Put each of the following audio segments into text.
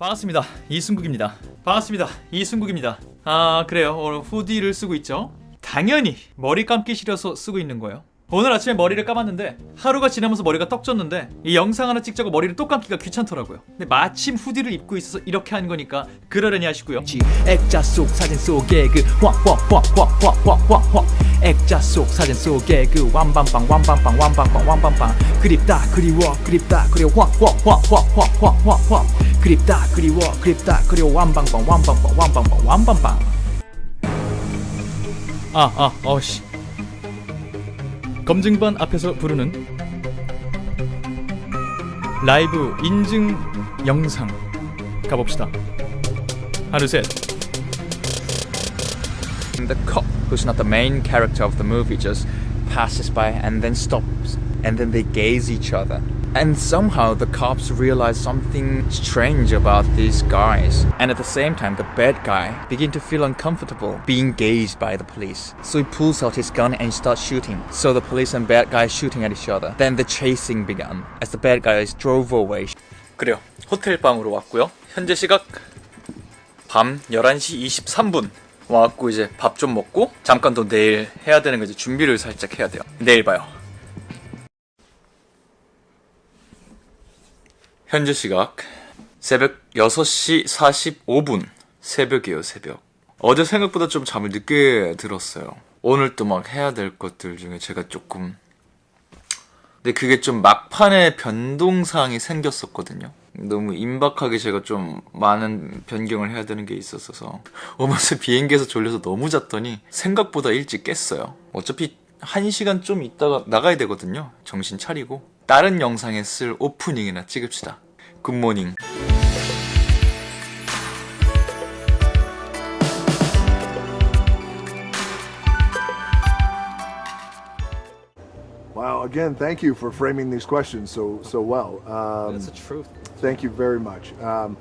반갑습니다. 이승국입니다. 반갑습니다. 이승국입니다. 아 그래요. 오늘 후디를 쓰고 있죠. 당연히 머리 감기 싫어서 쓰고 있는 거예요. 오늘 아침에 머리를 감았는데 하루가 지나면서 머리가 떡졌는데 이 영상 하나 찍자고 머리를 또 감기가 귀찮더라고요. 근데 마침 후디를 입고 있어서 이렇게 한 거니까 그러려니 하시고요. 액자 속 사진 속에 그 확확확확확확확확 액자 속 사진 속에 그 완밤빵 완밤빵 완밤빵 완밤빵 그립다 그리워 그립다 그리워 확확확확확확확 그립다 그리워 그립다 그리워 완밤빵 완밤빵 완밤빵 완밤빵 아, 아, 어씨. 검증반 앞에서 부르는 라이브 인증 영상 가봅시다. 하나, 셋. the cop, who's not the main character of the movie, just passes by and then stops. And then they gaze each other. And somehow the cops realize something strange about these guys. And at the same time, the bad guy begin to feel uncomfortable being gazed by the police. So he pulls out his gun and starts shooting. So the police and bad guys shooting at each other. Then the chasing began as the bad guys drove away. 그래요. 호텔 방으로 왔고요. 현재 시각 밤 11시 23분. 와갖고 이제 밥 좀 먹고 잠깐 또 내일 해야 되는 거 이제 준비를 살짝 해야 돼요. 내일 봐요. 현재 시각 새벽 6시 45분. 새벽이에요, 새벽. 어제 생각보다 좀 잠을 늦게 들었어요. 오늘 또 막 해야 될 것들 중에 제가 조금 근데 그게 좀 막판에 변동사항이 생겼었거든요. 너무 임박하게 제가 좀 많은 변경을 해야 되는 게 있었어서 오면서 비행기에서 졸려서 너무 잤더니 생각보다 일찍 깼어요. 어차피 한 시간 좀 있다가 나가야 되거든요. 정신 차리고 다른 영상에 쓸 오프닝이나 찍읍시다. 굿모닝. Wow, again, thank you for framing these questions so so well. Um, That's the truth. thank you very much. Um,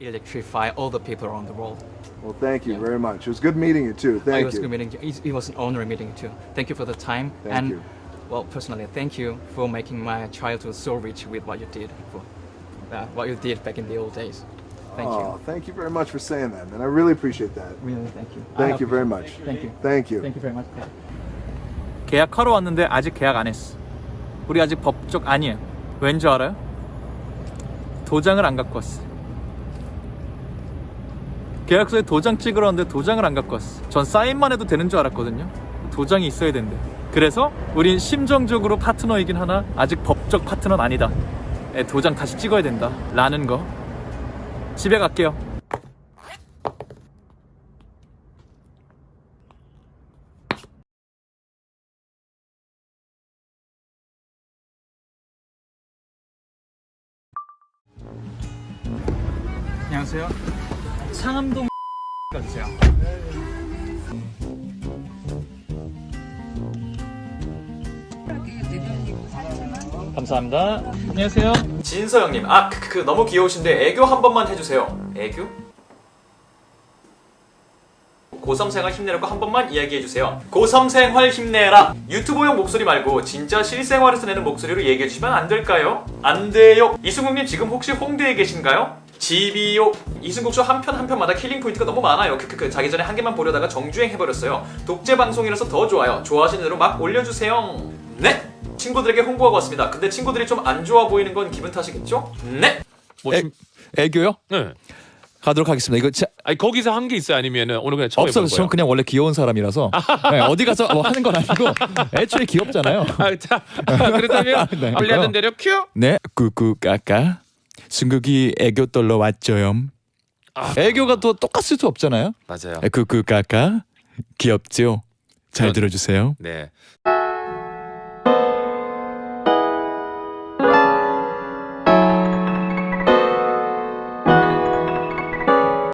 Electrify all the people around the world. well, thank you Yeah. very much. It was good meeting you too. it Thank was a you. good meeting. you. It, it was an honor meeting you too. Thank you for the time. Thank and you. Well, personally, thank you for making my childhood so rich with what you did for uh, what you did back in the old days. Thank oh, you. thank you very much for saying that, man. I really appreciate that. Really, thank you. I Thank you very much. Thank you. Thank you. Thank you very much. 계약하러 왔는데 아직 계약 안 했어. 우리 아직 법적 아니에요. 왠 줄 알아요? 도장을 안 갖고 왔어. 계약서에 도장 찍으러 왔는데 도장을 안 갖고 왔어. 전 사인만 해도 되는 줄 알았거든요. 도장이 있어야 된대. 그래서 우린 심정적으로 파트너이긴 하나 아직 법적 파트너는 아니다. 에, 도장 다시 찍어야 된다. 라는 거. 집에 갈게요. 안녕하세요. 상암동 가주세요. 감사합니다. 안녕하세요. 진서 형님, 아, 그, 그, 너무 귀여우신데 애교 한 번만 해주세요. 애교? 고3 생활 힘내라고 한 번만 이야기해 주세요. 고3 생활 힘내라. 유튜브용 목소리 말고 진짜 실생활에서 내는 목소리로 얘기해 주시면 안 될까요? 안 돼요. 이승국님 지금 혹시 홍대에 계신가요? 집이요. 이승국 쇼한편 한 편마다 킬링 포인트가 너무 많아요. 크크크 자기 전에 한 개만 보려다가 정주행 해버렸어요. 독재 방송이라서 더 좋아요. 좋아하시는 대로 막 올려주세요. 네. 친구들에게 홍보하고 왔습니다. 근데 친구들이 좀 안 좋아 보이는 건 기분 탓이겠죠? 네. 뭐 애, 좀- 애교요? 네. 가도록 하겠습니다 이거 자, 아니 거기서 한 게 있어요 아니면은 오늘 그냥 처음 해본 전 거예요? 그냥 원래 귀여운 사람이라서 네, 어디 가서 뭐 하는 건 아니고 애초에 귀엽잖아요 아, 자 그렇다면 네, 원래 하던 대로 큐. 네 꾸꾸까까 승국이 애교 떨러 왔죠요 아. 애교가 또 똑같을 수 없잖아요 맞아요. 꾸꾸까까 귀엽죠 잘 들어주세요 네.